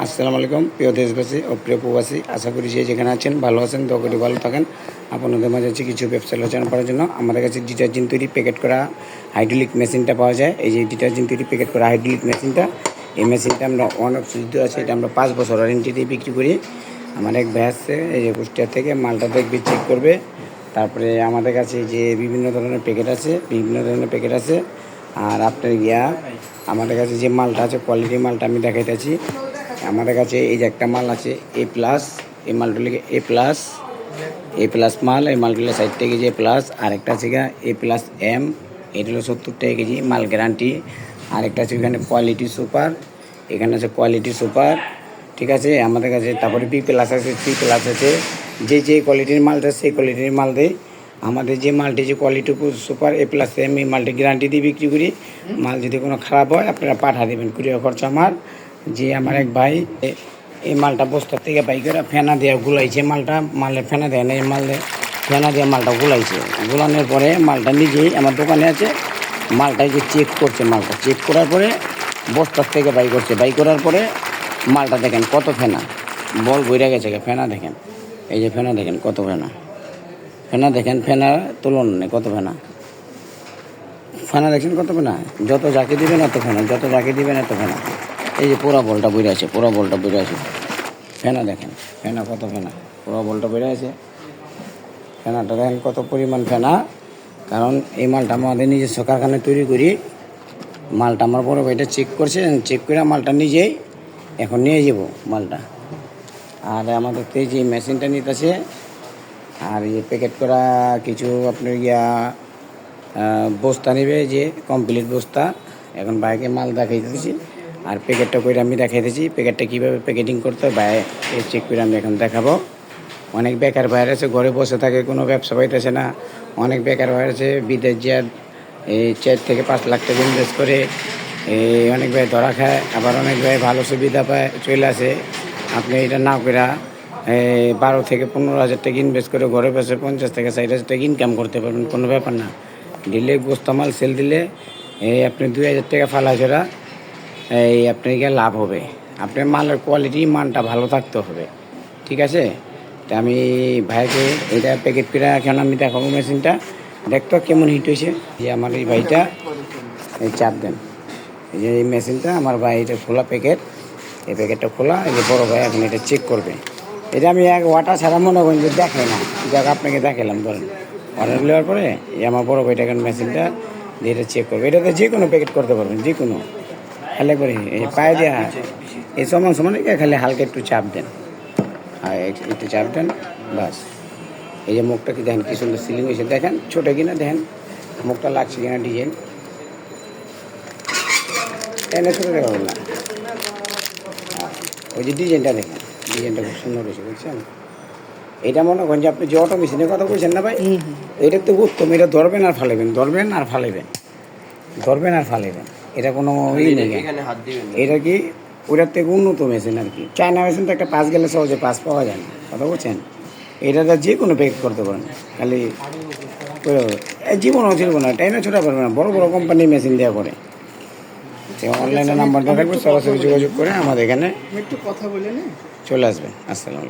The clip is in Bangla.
আসসালামু আলাইকুম, প্রিয় দেশবাসী ও প্রিয় প্রবাসী, আশা করি যে যেখানে আছেন ভালো আছেন, দোয়া করি ভালো থাকেন। আপনাদের মাঝে হচ্ছে কিছু ব্যবসা আলোচনা করার জন্য আমাদের কাছে ডিটারজেন্ট তৈরি প্যাকেট করা হাইড্রোলিক মেশিনটা পাওয়া যায়। এই যে ডিটারজেন্ট তৈরি প্যাকেট করা হাইড্রোলিক মেশিনটা এই মেশিনটা আমরা অনেক সুবিধা আছে, এটা আমরা পাঁচ বছর ওয়ারেন্টি দিয়ে বিক্রি করি। আমার এক ভাই এই যে কুষ্টিয়া থেকে, মালটা দেখবে চেক করবে। তারপরে আমাদের কাছে যে বিভিন্ন ধরনের প্যাকেট আছে, বিভিন্ন ধরনের প্যাকেট আছে। আর আপনার গিয়া আমাদের কাছে যে মালটা আছে কোয়ালিটি মালটা আমি দেখাইতেছি। আমাদের কাছে এই যে একটা মাল আছে এ প্লাস এই মালটা লিখে এ প্লাস এ প্লাস মাল, এই মালগুলো ষাট টাকা কেজি এ প্লাস আরেকটা আছে এ প্লাস এম এটা হলো সত্তর টাকা কেজি, মাল গ্যারান্টি আরেকটা আছে এখানে কোয়ালিটি সুপার এখানে আছে কোয়ালিটি সুপার ঠিক আছে? আমাদের কাছে তারপরে বি প্লাস আছে সি প্লাস আছে। যে যে কোয়ালিটির মালটা সেই কোয়ালিটির মাল দেয়। আমাদের যে মালটি যে কোয়ালিটি সুপার এ প্লাস এম এই মালটি গ্যারান্টি দিয়ে বিক্রি করি। মাল যদি কোনো খারাপ হয়, আপনারা পাঠা দেবেন কুড়িয়া খরচা আমার। যে আমার এক ভাই এই মালটা বস্তার থেকে বাই করে ফেনা দিয়ে গুলাইছে মালটা। মালে ফেনা দেয় না এই মাল ফেনা দিয়ে মালটা গুলাইছে। গুলানোর পরে মালটা নিজেই আমার দোকানে আছে। মালটা যে চেক করছে মালটা চেক করার পরে বস্তার থেকে বাই করছে। বাই করার পরে মালটা দেখেন কত ফেনা। বল বইরা গেছে ফেনা দেখেন। এই যে ফেনা দেখেন কত ফেনা। ফেনা দেখেন ফেনার তুলন নেই, কত ফেনা। ফেনা দেখছেন কত ফেনা? যত যাকে দিবেন এত ফেনা, যত যাকে দিবেন এত ফেনা। এই যে পোড়া বলটা বইরে আছে, পোড়া বলটা বইরে আছে। ফেনা দেখেন, ফেনা কত ফেনা? পোড়া বলটা বেড়ে আছে। ফেনাটা দেখেন কত পরিমাণ ফেনা। কারণ এই মালটা আমাদের নিজস্ব কারখানায় তৈরি করি। মালটা আমার বড় ভাইটা চেক করছে চেক করে মালটা নিজেই এখন নিয়ে যাব মালটা। আর আমাদের তো যে মেশিনটা নিতেছে, আর এই প্যাকেট করা কিছু আপনার ইয়া বস্তা নেবে, যে কমপ্লিট বস্তা। এখন বাইকে মাল দেখাইতেছি। আর প্যাকেটটা করে আমি দেখাইতেছি প্যাকেটটা কীভাবে প্যাকেটিং করতে হয় বাইরে চেক করে আমি এখন দেখাবো। অনেক বেকার বাইরে আছে, ঘরে বসে থাকে, কোনো ব্যবসা পাইতেছে না। অনেক বেকার বাইরে আছে, বিদেশ যে এই চার থেকে পাঁচ লাখ টাকা ইনভেস্ট করে, এই অনেক ভাই ধরা খায়। আবার অনেক ভাই ভালো সুবিধা পায়, চলে আসে। আপনি এটা না করে বারো থেকে পনেরো হাজার টাকা ইনভেস্ট করে ঘরে বসে পঞ্চাশ থেকে ষাট হাজার টাকা ইনকাম করতে পারবেন, কোনো ব্যাপার না। দিলে বস্তা মাল সেল দিলে, এই আপনি দুই হাজার টাকা ফালা ছাড়া এই আপনার গিয়ে লাভ হবে। আপনার মালের কোয়ালিটি মানটা ভালো থাকতে হবে। ঠিক আছে? তা আমি ভাইকে এটা প্যাকেট করে এখন আমি দেখাবো মেশিনটা দেখতো কেমন হিট হয়েছে। যে আমার এই ভাইটা, এই চাপ দেন। এই যে এই মেশিনটা আমার ভাই এটা খোলা প্যাকেট এই প্যাকেটটা খোলা, এই যে বড়ো ভাই এখন এটা চেক করবে। এটা আমি এক ওয়াটার ছাড়া মনে করেন যে দেখে না। যাক আপনাকে দেখালাম, ধরেন। অর্ডার নেওয়ার পরে, এই আমার বড়ো ভাইটা এখন মেশিনটা দিয়ে এটা চেক করবে। এটাতে যে কোনো প্যাকেট করতে পারবেন, যে কোনো। খালি করে এই পায়ে দেওয়া এই সমান সমান খালি হালকা একটু চাপ দেন। আর এক- একটু চাপ দেন বাস। এই যে মুখটা কি দেখেন কি সুন্দর সিলিং হয়েছে দেখেন? ছোটো কিনা দেখেন? মুখটা লাগছে কিনা ডিজাইন এনে ছোটো দেখা না ওই যে ডিজাইনটা দেখেন ডিজাইনটা খুব সুন্দর হয়েছে বুঝছেন? এটা মনে করেন যে আপনি যে অটো মেশিনের কথা বলছেন না ভাই? এটা তো উত্তম এটা ধরবেন আর ফালাবেন ধরবেন আর ফালাবেন ধরবেন আর ফালাবেন এটা কোনো ই নেই। এটা কি ওটার থেকে উন্নত মেশিন আর কি। চায়না মেশিন তো একটা পাস গেলে সহজে পাস পাওয়া যায় না কথা বলছেন এটাতে যে কোনো প্যাকেট করতে পারেন খালি জীবনও ছিল না টাইমে ছোটা পারবে না বড় বড় কোম্পানি মেশিন দেওয়া করে। অনলাইনে নাম্বার দেওয়া থাকবে সরাসরি যোগাযোগ করে আমাদের এখানে একটু কথা বলে চলে আসবেন। আসসালাম